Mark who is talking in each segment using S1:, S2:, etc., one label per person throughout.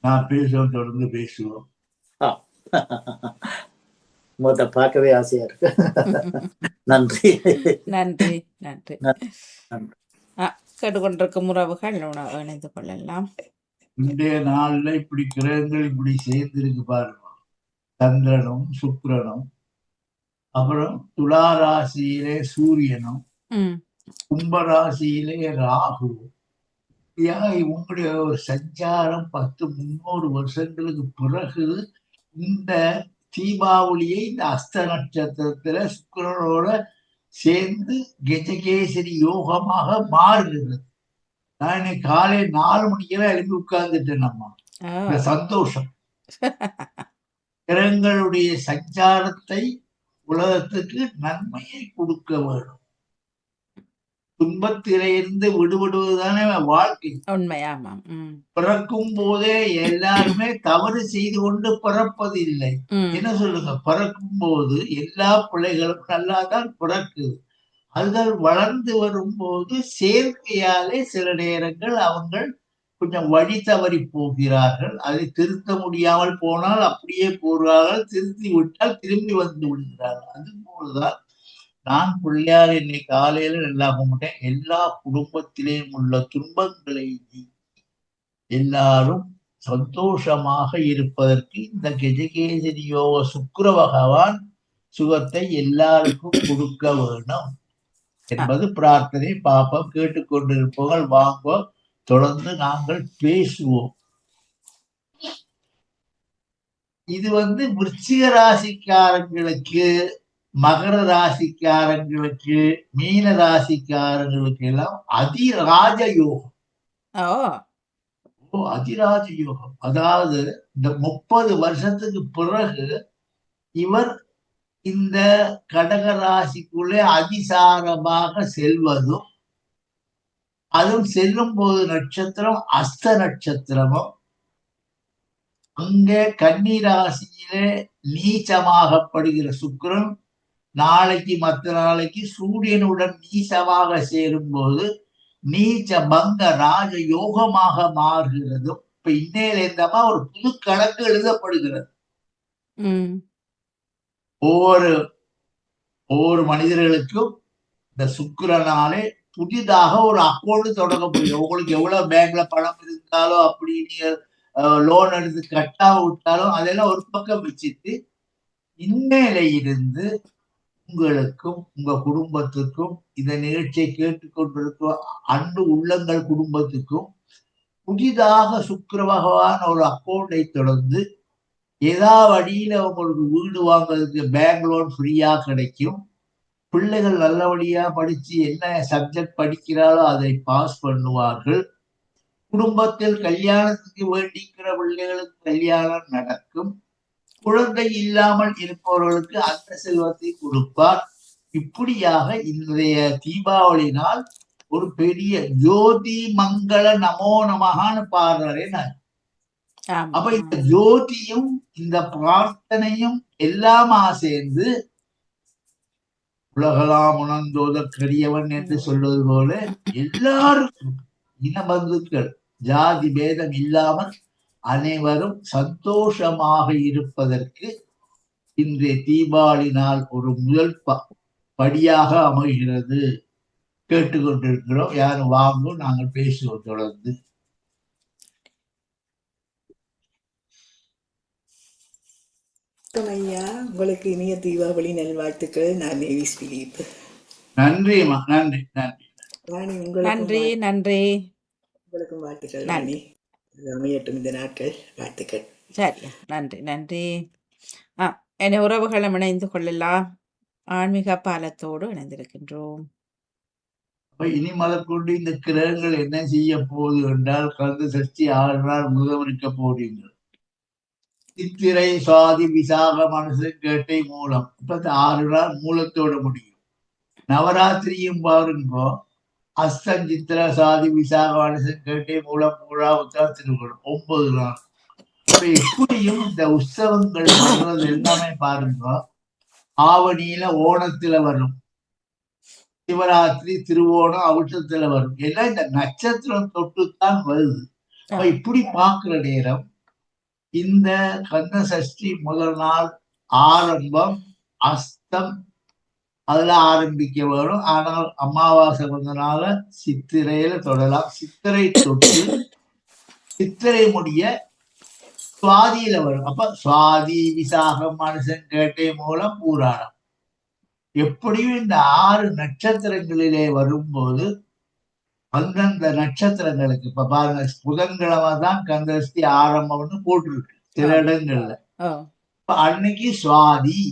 S1: நான் பேசுவோம் தொடர்ந்து பேசுவோம்.
S2: முகத்தை பார்க்கவே ஆசையா இருக்கு. நன்றி.
S3: நன்றி நன்றி. கேட்டுக்கொண்டிருக்கும் உறவுகள் உண- இணைந்து கொள்ளலாம்.
S1: இன்றைய நாள்ல இப்படி கிரகங்கள் இப்படி சேர்ந்திருக்கு பாருங்க சந்திரனும் சுக்கிரனும் அப்புறம் துலா ராசியிலே சூரியனும்
S3: ம்.
S1: கும்பராசியிலே ராகு இப்படியாக இவங்களுடைய ஒரு சஞ்சாரம் பத்து முன்னூறு வருஷங்களுக்கு பிறகு இந்த தீபாவளியை இந்த அஸ்த நட்சத்திரத்துல சுக்கிரனோட சேர்ந்து கஜகேசரி யோகமாக மாறுகிறது. நான் இன்னைக்கு காலை நாலு மணிக்கெல்லாம் எழுப்பி உட்கார்ந்துட்டேன் நம்ம சந்தோஷம். கிரகங்களுடைய சஞ்சாரத்தை உலகத்துக்கு நன்மையை கொடுக்க வேண்டும். துன்பத்திலிருந்து விடுபடுவதுதானே வாழ்க்கை.
S3: உண்மை ஆமாம். ம்.
S1: பிறக்கும் போதே எல்லாருமே தவறு செய்து கொண்டு பிறப்பதில்லை.
S3: ம்.
S1: என்ன சொல்லுங்க? பிறக்கும் போது எல்லா பிள்ளைகளும் நல்லா தான் பிறக்குது. அதுகள் வளர்ந்து வரும்போது செயற்கையாலே சில நேரங்கள் அவங்கள் கொஞ்சம் வழி தவறி போகிறார்கள். அதை திருத்த முடியாமல் போனால் அப்படியே போகிறார்கள். திருத்தி விட்டால் திரும்பி வந்து விடுகிறார்கள். அது போலதான் நான் பிள்ளையார் இன்னைக்கு காலையில நல்லா கும்பிட்டேன் எல்லா குடும்பத்திலேயும் உள்ள துன்பங்களை எல்லாரும் சந்தோஷமாக இருப்பதற்கு இந்த கெஜகேசரி யோக சுக்கர பகவான் சுகத்தை எல்லாருக்கும் கொடுக்க வேண்டும் என்பது பிரார்த்தனை. பாப்பம் கேட்டுக்கொண்டிருப்பவர்கள் வாங்குவோம் தொடர்ந்து நாங்கள் பேசுவோம். இது வந்து விருச்சிக ராசிக்காரங்களுக்கு மகர ராசிக்காரங்களுக்கு மீன ராசிக்காரங்களுக்கு எல்லாம் அதிராஜ யோகம். அதிராஜ யோகம். அதாவது இந்த முப்பது வருஷத்துக்கு பிறகு இவர் இந்த கடக ராசிக்குள்ளே அதிசாரமாக செல்வதும் அதுவும் செல்லும் போது நட்சத்திரம் அஸ்த நட்சத்திரமும் அங்கே கன்னி ராசியிலே நீச்சமாகப்படுகிற சுக்கிரன் நாளைக்கு மற்ற நாளைக்கு சூரியனுடன் நீச்சமாக சேரும் போது நீச்ச பங்க ராஜ யோகமாக மாறுகிறதும் இப்ப இன்னையில இருந்தமா ஒரு புது கணக்கு எழுதப்படுகிறது. ஒவ்வொரு ஒவ்வொரு மனிதர்களுக்கும் இந்த சுக்கிரனாலே புதிதாக ஒரு அக்கௌண்ட் தொடங்க முடியும். உங்களுக்கு எவ்வளவு பேங்க்ல பணம் இருந்தாலும் அப்படி நீங்க லோன் எடுத்து கட்டாம விட்டாலும் அதெல்லாம் ஒரு பக்கம் வச்சுட்டு இன்னையில இருந்து உங்களுக்கும் உங்க குடும்பத்துக்கும் இந்த நிகழ்ச்சியை கேட்டுக்கொண்டிருக்கும் அன்பு உள்ளங்கள் குடும்பத்துக்கும் புதிதாக சுக்கர பகவான் ஒரு அக்கௌண்டை தொடர்ந்து ஏதா வழியில உங்களுக்கு வீடு வாங்குறதுக்கு பேங்க் லோன் ஃப்ரீயா கிடைக்கும். பிள்ளைகள் நல்லபடியா படிச்சு என்ன சப்ஜெக்ட் படிக்கிறாளோ அதை பாஸ் பண்ணுவார்கள். குடும்பத்தில் கல்யாணத்துக்கு வேண்டிக்கிற பிள்ளைகளுக்கு கல்யாணம் நடக்கும். குழந்தை இல்லாமல் இருப்பவர்களுக்கு அந்த செல்வத்தை கொடுப்பார். இப்படியாக இன்றைய தீபாவளி நாள் ஒரு பெரிய ஜோதி மங்கள நமோ நமகான்னு பாடுறாரே அப்ப இந்த ஜோதியும் இந்த பிரார்த்தனையும் எல்லாமா சேர்ந்து உலகலாம் உணர்ந்தோதற்கரியவன் என்று சொல்வது போல எல்லாருக்கும் இன பந்துக்கள் ஜாதி பேதம் இல்லாமல் அனைவரும் சந்தோஷமாக இருப்பதற்கு இன்றைய தீபாவளி நாள் ஒரு முதல் ப- படியாக அமைகிறது. கேட்டுக்கொண்டிருக்கிறோம். யாரும் வாங்கும் நாங்கள் பேசுவோம் தொடர்ந்து.
S4: ஐயா உங்களுக்கு இனிய தீபாவளி நல்வாழ்த்துக்கள். நான் நேவிஸ் பிலிப்
S1: நன்றி நன்றி
S3: நன்றி.
S4: வாழ்-
S3: நன்றி.
S4: உங்களுக்கும் வாழ்த்துக்கள்
S3: நன்றி.
S4: அமையட்டும் இந்த நாட்கள். வாழ்த்துக்கள்.
S3: சரியா. நன்றி நன்றி. ஆ என் உறவுகளும் இணைந்து கொள்ளலாம் ஆன்மீக பாலத்தோடு இணைந்திருக்கின்றோம்.
S1: இனி முதற்கொண்டு இந்த கிரகங்கள் என்ன செய்ய போகுது என்றால் கந்த சஷ்டி ஆறு நாள் முதம் இருக்க போறீங்க சித்திரை சுவாதி விசாக மனசு கேட்டை மூலம். இப்ப ஆறு நாள் மூலத்தோட முடியும். நவராத்திரியும் பாருங்க. அஸ்தம் சித்திர சாதி விசாக மனசு கேட்டே மூலம் மூழா உத்தரம் திருக்குறள் ஒன்பது நாள். இப்ப எப்படியும் இந்த உற்சவங்கள் வர்றது எல்லாமே பாருங்க. ஆவணியில ஓணத்துல வரும். சிவராத்திரி திருவோணம் அவிட்டத்துல வரும். எல்லாம் இந்த நட்சத்திரம் தொட்டுத்தான் வருது. அப்ப இப்படி பார்க்கிற நேரம் இந்த கந்த சஷ்டி முதல் நாள் ஆரம்பம் அஸ்தம் அதுல ஆரம்பிக்க வரும். ஆனால் அமாவாசை வந்தனால சித்திரையில தொடலாம். சித்திரை தொட்டு சித்திரை முடிய சுவாதியில வரும். அப்ப சுவாதி விசாகம் மனுஷன் கேட்டை மூலம் பூராடம் எப்படியும் இந்த ஆறு நட்சத்திரங்களிலே வரும்போது அந்தந்த நட்சத்திரங்களுக்கு இப்ப பாருங்க புதன்கிழமை தான் கந்தஸ்தி ஆரம்பம்னு போட்டிருக்கு சில இடங்கள்ல. அன்னைக்கு சுவாதி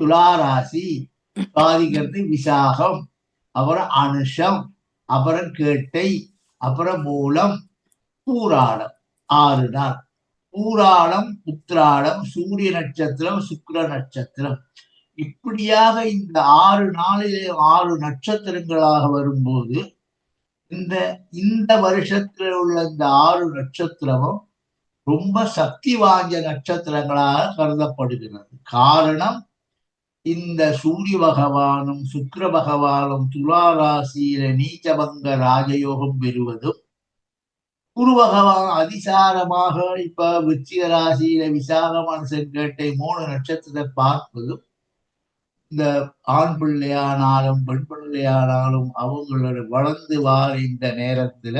S1: துளாராசி பாதிக்கிறது விசாகம் அப்புறம் அனுஷம் அப்புறம் கேட்டை அப்புறம் மூலம் பூராடம் ஆறு நாள் பூராடம் உத்ராடம் சூரிய நட்சத்திரம் சுக்கர நட்சத்திரம். இப்படியாக இந்த ஆறு நாளிலே ஆறு நட்சத்திரங்களாக வரும்போது இந்த இந்த வருஷத்தில் உள்ள இந்த ஆறு நட்சத்திரமும் ரொம்ப சக்தி வாய்ந்த நட்சத்திரங்களாக கருதப்படுகிறது. காரணம் இந்த சூரிய பகவானும் சுக்கர பகவானும் துலா ராசியில நீச்சபங்க ராஜயோகம் பெறுவதும் குரு பகவான் அதிசாரமாக இப்ப விச்சிக ராசியில விசாகமான மனுஷன் கேட்டை மூணு நட்சத்திரத்தை பார்ப்பதும் இந்த ஆண் பிள்ளையானாலும் பெண் பிள்ளையானாலும் அவங்களோட வளர்ந்து வார இந்த நேரத்துல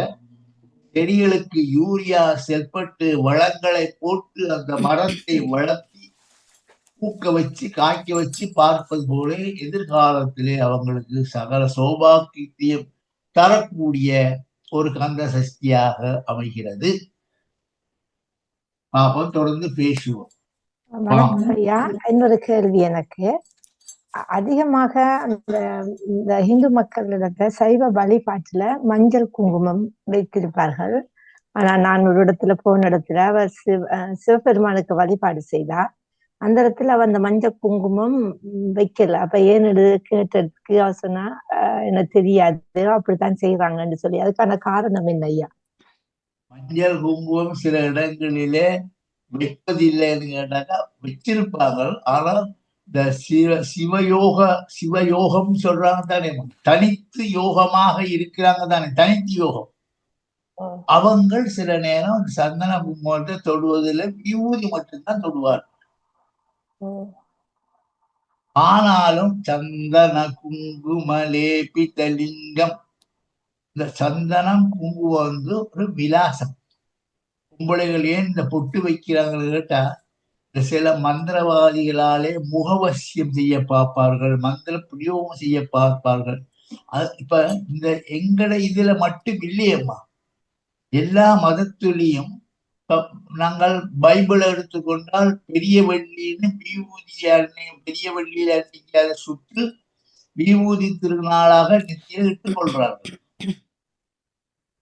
S1: செடிகளுக்கு யூரியா செற்பட்டு வளங்களை போட்டு அந்த மரத்தை வளர்த்து பூக்க வச்சு காய்க்க வச்சு பார்ப்பது போல எதிர்காலத்திலே அவங்களுக்கு சகல சௌபாக்கியத்தையும் தரக்கூடிய ஒரு கந்த சஷ்டியாக அமைகிறது. பாப்போம் தொடர்ந்து பேசுவோம்.
S5: இன்னொரு கேள்வி எனக்கு. அதிகமாக அந்த இந்த இந்து மக்களிடத்த சைவ வழிபாட்டுல மஞ்சள் குங்குமம் வைத்திருப்பார்கள். ஆனா நான் ஒரு இடத்துல போன இடத்துல அவர் சிவ சிவபெருமானுக்கு வழிபாடு செய்தார். அந்த இடத்துல அவ அந்த மஞ்சள் குங்குமம் வைக்கல. அப்ப ஏன்னு கேட்டதுக்கு அவ சொன்னா "அஹ், எனக்கு தெரியாது. அப்படித்தான் செய்யறாங்கன்னு சொல்லி. அதுக்கான காரணம் என்ன ஐயா?
S1: மஞ்சள் குங்குமம் சில இடங்களிலே வைப்பதில்லைன்னு கேட்டாக்கா வச்சிருப்பாங்க ஆனால் இந்த சிவ சிவயோக சிவயோகம் சொல்றாங்க தானே. தனித்து யோகமாக இருக்கிறாங்க தானே. தனித்து யோகம். அவங்கள் சில நேரம் சந்தன குங்குமத்தை தொடுவதில் விபூதி மட்டும்தான் தொடுவார். ஆனாலும் சந்தன குங்கும லேபித லிங்கம் இந்த சந்தனம் குங்குமம் வந்து ஒரு விலாசம். பொம்பளைகள் ஏன் இந்த பொட்டு வைக்கிறாங்கன்னு கேட்டா இந்த சில மந்திரவாதிகளாலே முகவசியம் செய்ய பார்ப்பார்கள் மந்திர பிரயோகம் செய்ய பார்ப்பார்கள். அது இப்ப இந்த எங்கட இதுல மட்டும் இல்லையம்மா. எல்லா மதத்துலேயும் நாங்கள் பைபிளை எடுத்துக்கொண்டால் பெரிய வள்ளின்னு விபூதி பெரிய வள்ளியில அன்னைக்கு அதை சுட்டு விபூதி திருநாளாக நித்தியம் இட்டுக் கொள்றார்கள்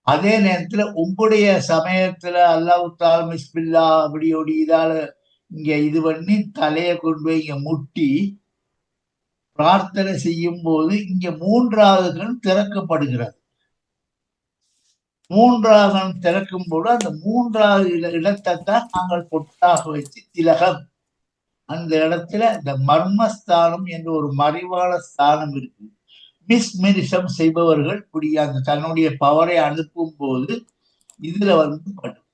S1: அதே நேரத்துல உங்களுடைய சமயத்துல அல்லாஹ் தால் மிஸ்பில்லா அப்படி ஒடி இதால இங்க இது பண்ணி தலையை கொண்டு போய் இங்க முட்டி பிரார்த்தனை செய்யும் போது இங்க மூன்றாவது கண் திறக்கப்படுகிறது. மூன்றாவது திறக்கும் போது அந்த மூன்றாவது இட இடத்தை தான் நாங்கள் பொட்டாக வச்சு திலகம். அந்த இடத்துல இந்த மர்மஸ்தானம் என்ற ஒரு மறைவான ஸ்தானம் இருக்கு. மிஸ்மெரிசம் செய்பவர்கள் இப்படி அந்த தன்னுடைய பவரை அனுப்பும் போது இதுல வந்து படும்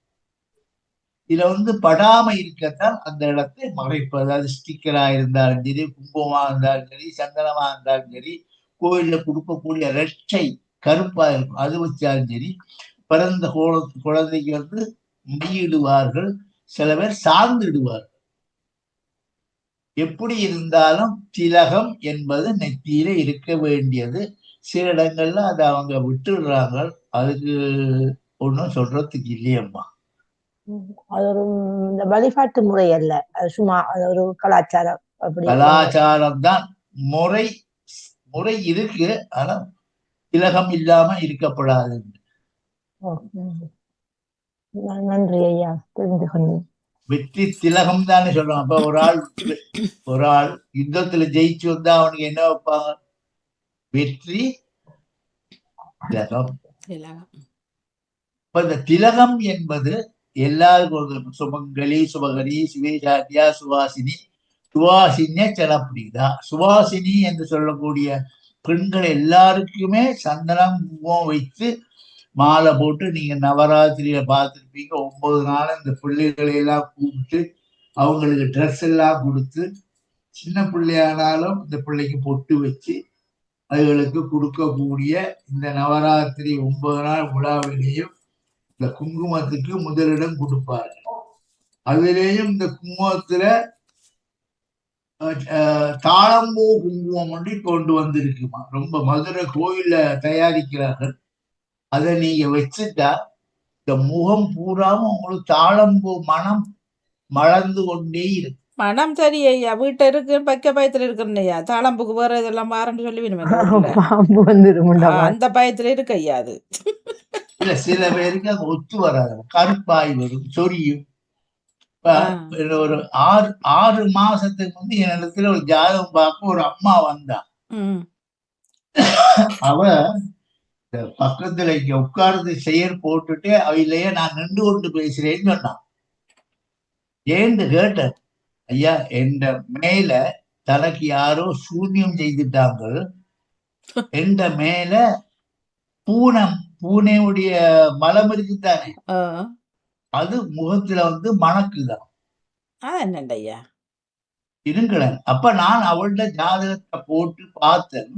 S1: இதுல வந்து படாம இருக்கத்தான் அந்த இடத்தை மறைப்பது. அதாவது ஸ்டிக்கரா இருந்தாலும் சரி குங்குமமா இருந்தாலும் சரி சந்தனமா இருந்தாலும் சரி கோயில்ல கொடுக்கக்கூடிய ரெட்டை கருப்பா இருக்கும். அது வச்சாலும் சரி பிறந்த குழ- குழந்தைக்கு வந்து மையிடுவார்கள் சில பேர் சார்ந்திடுவார்கள். எப்படி இருந்தாலும் திலகம் என்பது நெத்தியில இருக்க வேண்டியது. சில இடங்கள்ல அதை அவங்க விட்டுடுறாங்க. அதுக்கு ஒன்றும் சொல்றதுக்கு இல்லையம்மா.
S5: அது ஒரு இந்த வழிபாட்டு முறை அல்ல. அது சும்மா அது ஒரு கலாச்சாரம்
S1: கலாச்சாரம் தான் முறை முறை இருக்கு. ஆனா திலகம் இல்லாம இருக்கப்படாது.
S5: நன்றி. ஐயா தெரிந்து கொண்டேன்.
S1: வெற்றி திலகம் தானே சொல்றாங்க அப்ப ஒரு ஆள் ஒரு ஆள் யுத்தத்துல ஜெயிச்சு வந்தா அவனுக்கு என்ன வைப்பாங்க? வெற்றி திலகம்.
S3: திலகம்.
S1: இப்ப இந்த திலகம் என்பது எல்லாருக்கும் சுமங்கலி சுபகரி சிவேஷாத்தியா சுவாசினி. சுவாசினிய செலப்பிரிதா சுவாசினி என்று சொல்லக்கூடிய பெண்கள் எல்லாருக்குமே சந்தனம் குங்குமம் வைத்து மாலை போட்டு நீங்க நவராத்திரியில பார்த்துருப்பீங்க. ஒன்பது நாள் இந்த பிள்ளைகளை எல்லாம் கூப்பிட்டு அவங்களுக்கு ட்ரெஸ் எல்லாம் கொடுத்து சின்ன பிள்ளையானாலும் இந்த பிள்ளைக்கு பொட்டு வச்சு அதுகளுக்கு கொடுக்கக்கூடிய இந்த நவராத்திரி ஒன்பது நாள் விழாவிலேயும் இந்த குங்குமத்துக்கு முதலிடம் கொடுப்பாரு அதுலேயும் இந்த குங்குமத்துல தாழம்பூ குங்குமம் ஒன்று கொண்டு வந்திருக்குமா? ரொம்ப மதுரை கோயில்ல தயாரிக்கிறார்கள். அதை நீங்க வச்சுட்டா இந்த முகம் பூராவும் உங்களுக்கு தாழம்பூ மனம் மலர்ந்து கொண்டே இருக்கும்.
S3: மனம் சரி ஐயா வீட்டை இருக்கு பக்க பயத்துல இருக்கிறேன் ஐயா தாளம்புக்கு வேற இதெல்லாம் மாறன்னு சொல்லி.
S5: பாம்பு வந்துருமுண்டா
S3: ஆ, அந்த பயத்துல இருக்கு ஐயா அது.
S1: இல்ல சில பேருக்கு அது ஒத்து வராது. கருப்பாய் வரும் சொரியும். இப்ப. ஒரு ஆறு ஆறு மாசத்துக்கு வந்து என் இடத்துல ஒரு ஜாதகம் பார்க்க ஒரு அம்மா வந்தா. அவ பக்கத்துல இங்க உட்கார்ந்து செயல் போட்டுட்டு அவையிலேயே நான் நின்று கொண்டு பேசுறேன்னு சொன்னான் ஏன்னு கேட்டேன். ஐயா என்ற மேல தனக்கு யாரோ சூன்யம் செய்துட்டாங்க என்ற மேல பூனம் பூனையுடைய மலம் இருக்குதானே?
S3: ஆ.
S1: அது முகத்துல வந்து மணக்குதான்.
S3: அது என்னண்ட ஐயா
S1: இருங்களேன். அப்ப நான் அவள்கிட்ட ஜாதகத்தை போட்டு பார்த்தேன்.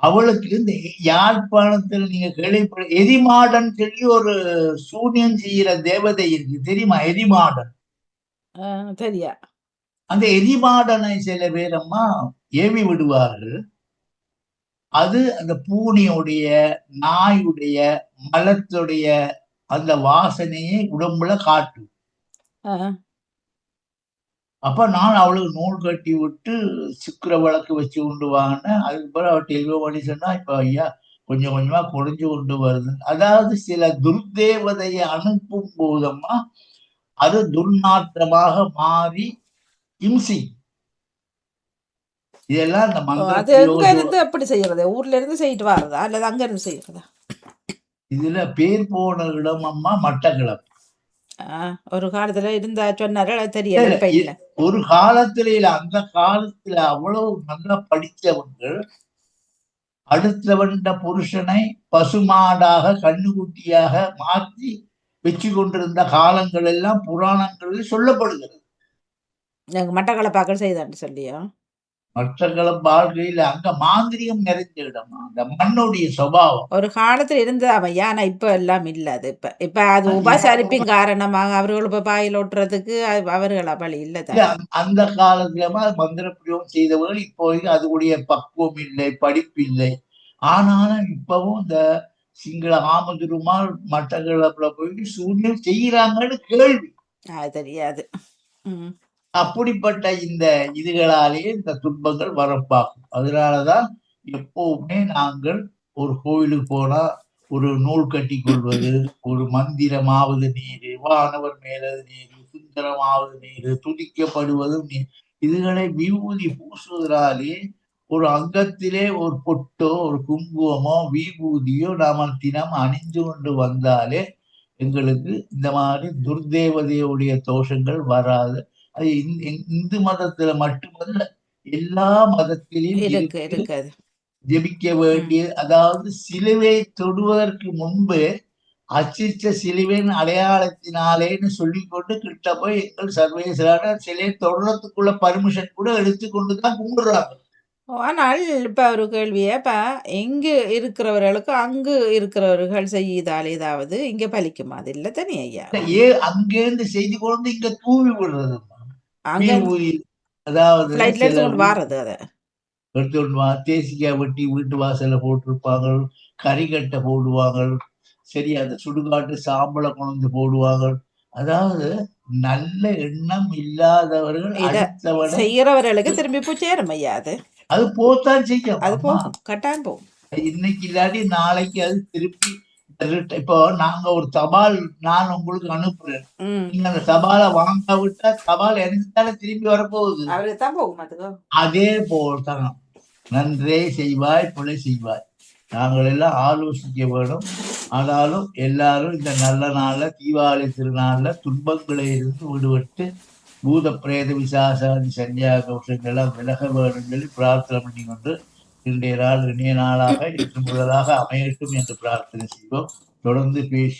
S1: அவளுக்கு இந்த யாழ்ப்பாணத்துல நீங்க கேள்விப்பட எரிமாடன் சொல்லி ஒரு சூன்யம் செய்யற தேவதை இருக்கு. தெரியுமா? எரிமாடன்.
S3: சரியா
S1: அந்த எரிமாடனை சில பேரம்மா ஏவி விடுவார்கள். அது அந்த பூனையுடைய நாயுடைய மலத்துடைய அந்த வாசனையை உடம்புல காட்டும். அப்ப நான் அவளுக்கு நூல் கட்டி விட்டு சுக்கிர விளக்கு வச்சு கொண்டு வாங்கினேன். அதுக்கு பிறகு அவள் டெலிவரி பண்ணி சொன்னா இப்ப ஐயா கொஞ்சம் கொஞ்சமா குறைஞ்சு கொண்டு வருது. அதாவது சில துர்தேவதையை அனுப்பும் போதம்மா அது துர்நாற்றமாக மாறி இம்சி. இதெல்லாம் பிரயோகம்
S3: இருந்து எப்படி செய்யறது? ஊர்ல இருந்து செய்யிட்டு வர்றதா? அல்லது அங்க இருந்து செய்யறதா?
S1: இதுல பேர் போன இடம் அம்மா மட்டக்களப்பு
S3: ஆ, ஒரு காலத்துல இருந்தா சொன்னாரு தெரியல
S1: ஒரு காலத்துல இல்ல அந்த காலத்துல அவ்வளவு நல்லா படித்தவர்கள் அடுத்தவண்ட புருஷனை பசுமாடாக கண்ணுக்குட்டியாக மாற்றி வச்சு கொண்டிருந்த காலங்கள் எல்லாம் புராணங்களில் சொல்லப்படுகிறது.
S3: எங்க மட்டக்களப்பாக்கள் செய்தான்னு சொல்லியோ?
S1: மற்றக்களம் வாழ்க்கையில அங்க மாந்திரிகம் நிறைஞ்ச இடமா? அந்த மண்ணுடைய சுபாவம்.
S3: ஒரு காலத்துல இருந்தது ஐயா ஆனா இப்ப எல்லாம் இல்ல அது இப்ப. இப்ப அது உபசரிப்பின் காரணமாக அவர்கள் இப்ப பாயில் ஓட்டுறதுக்கு அவர்கள் பலி இல்ல
S1: அந்த- காலத்துலமா மந்திர பிரயோகம் செய்தவர்கள் இப்போதைக்கு அதுடைய பக்குவம் இல்லை படிப்பு இல்லை. ஆனாலும் இப்பவும் இந்த சிங்கள ஆமதுருமால் மட்டக்களப்புல போயிட்டு சூன்யம் செய்யறாங்கன்னு கேள்வி.
S3: தெரியாது.
S1: அப்படிப்பட்ட இந்த இதுகளாலே இந்த துன்பங்கள் வரப்பாகும் அதனாலதான் எப்பவுமே நாங்கள் ஒரு கோயிலுக்கு போனா ஒரு நூல் கட்டி கொள்வது ஒரு மந்திரமாவது நீர் வானவர் மேலது நீர் சுந்தரமாவது நீர் துதிக்கப்படுவதும் நீர் இதுகளை விபூதி பூசுவதாலே ஒரு அங்கத்திலே ஒரு பொட்டோ ஒரு குங்குமமோ விபூதியோ நாம தினம் அணிஞ்சு கொண்டு வந்தாலே எங்களுக்கு இந்த மாதிரி துர்தேவதையுடைய தோஷங்கள் வராது. அது இந்- இந்- இந்து மதத்துல மட்டுமல்ல எல்லா
S3: அது
S1: ஜெபிக்க வேண்டிய அதாவது சிலுவை தொடுவதற்கு முன்பு அச்சிச்ச சிலுவையின் அடையாளத்தினாலேன்னு சொல்லிக்கொண்டு கிட்ட போய் எங்கள் சர்வேஸ்வரான சிலையை தொடரத்துக்குள்ள பர்மிஷன் கூட எடுத்துக்கொண்டு தான் கும்பிடுறாங்க.
S3: ஆனால் இப்ப ஒரு கேள்வியே இப்ப எங்கு இருக்கிறவர்களுக்கு அங்கு இருக்கிறவர்கள் செய்தால் ஏதாவது இங்க பலிக்குமா? அது இல்ல தானே ஐயா
S1: ஏ அங்கேருந்து செய்தி கொண்டு இங்க தூவி விடுறது. அதாவது
S3: பிளைட்ல
S1: சில
S3: எடுத்து கொண்டு வாரது அத.
S1: எடுத்துட்டு வா தேசிக்காய் வெட்டி வீட்டு வாசல்ல போட்டிருப்பாங்க கறிக்கட்டை போடுவாங்க சரி அந்த சுடுகாட்டு சாம்பலை கொண்டு போடுவாங்க. அதாவது நல்ல எண்ணம் இல்லாதவர்கள்
S3: செய்யறவர்களுக்கு திரும்பி போய் சேரும் ஐயா அது.
S1: அது போத்தான் செய்யும்.
S3: அது போகும் கட்டாயம் போகும்.
S1: இன்னைக்கு இல்லாட்டி நாளைக்கு அது திருப்பி இப்போ நாங்க ஒரு தபால் நான் உங்களுக்கு அனுப்புறேன். நீங்க அந்த தபாலை வாங்க விட்டா தபால் எந்த திரும்பி வரப்போகுது.
S3: தான்
S1: அதே போல்தான். நன்றே செய்வாய் கொலை செய்வாய். நாங்கள் எல்லாம் ஆலோசிக்க வேணும் ஆனாலும் எல்லாரும் இந்த நல்ல நாள்ல தீபாவளி திருநாள்ல துன்பங்களை இருந்து விடுபட்டு பூத பிரேத விசாசாதி சன்னியா கௌஷங்கள்லாம் விலக வேண்டும் சொல்லி பிரார்த்தனை பண்ணி கொண்டு இன்றைய நாள் இனிய நாளாக இன்று முதலாக அமையட்டும் என்று பிரார்த்தனை செய்வோம். தொடர்ந்து பேசி